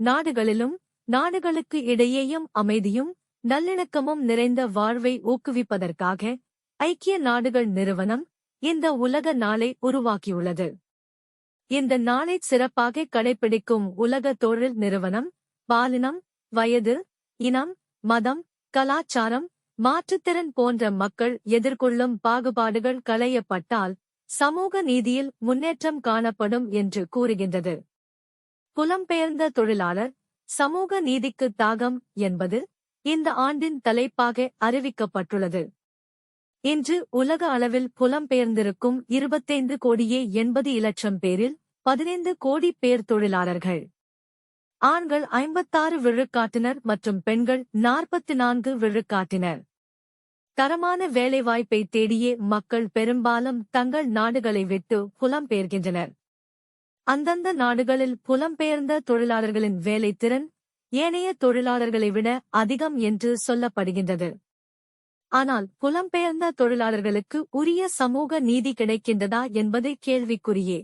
நாடுகளிலும் நாடுகளுக்கு இடையேயும் அமைதியும் நல்லிணக்கமும் நிறைந்த வாழ்வை ஊக்குவிப்பதற்காக ஐக்கிய நாடுகள் நிறுவனம் இந்த உலக நாளை உருவாக்கியுள்ளது. இந்த நாளை சிறப்பாக கடைபிடிக்கும் உலக தொழில் நிறுவனம் பாலினம் வயது இனம் மதம் கலாச்சாரம் மாற்றுத்திறன் போன்ற மக்கள் எதிர்கொள்ளும் பாகுபாடுகள் களையப்பட்டால் சமூக நீதியில் முன்னேற்றம் காணப்படும் என்று கூறுகின்றது. புலம்பெயர்ந்த தொழிலாளர் சமூக நீதிக்கு தாகம் என்பது இந்த ஆண்டின் தலைப்பாக அறிவிக்கப்பட்டுள்ளது. இன்று உலக அளவில் புலம்பெயர்ந்திருக்கும் இருபத்தைந்து கோடியே எண்பது இலட்சம் பேரில் பதினைந்து கோடி பேர் தொழிலாளர்கள். ஆண்கள் ஐம்பத்தாறு விழுக்காட்டினர் மற்றும் பெண்கள் நாற்பத்தி நான்கு விழுக்காட்டினர். தரமான வேலைவாய்ப்பை தேடியே மக்கள் பெரும்பாலும் தங்கள் நாடுகளை விட்டு புலம்பெயர்கின்றனர். அந்தந்த நாடுகளில் புலம்பெயர்ந்த தொழிலாளர்களின் வேலைத்திறன் ஏனைய தொழிலாளர்களை விட அதிகம் என்று சொல்லப்படுகின்றது. ஆனால் புலம்பெயர்ந்த தொழிலாளர்களுக்கு உரிய சமூக நீதி கிடைக்கின்றதா என்பது கேள்விக்குறியே.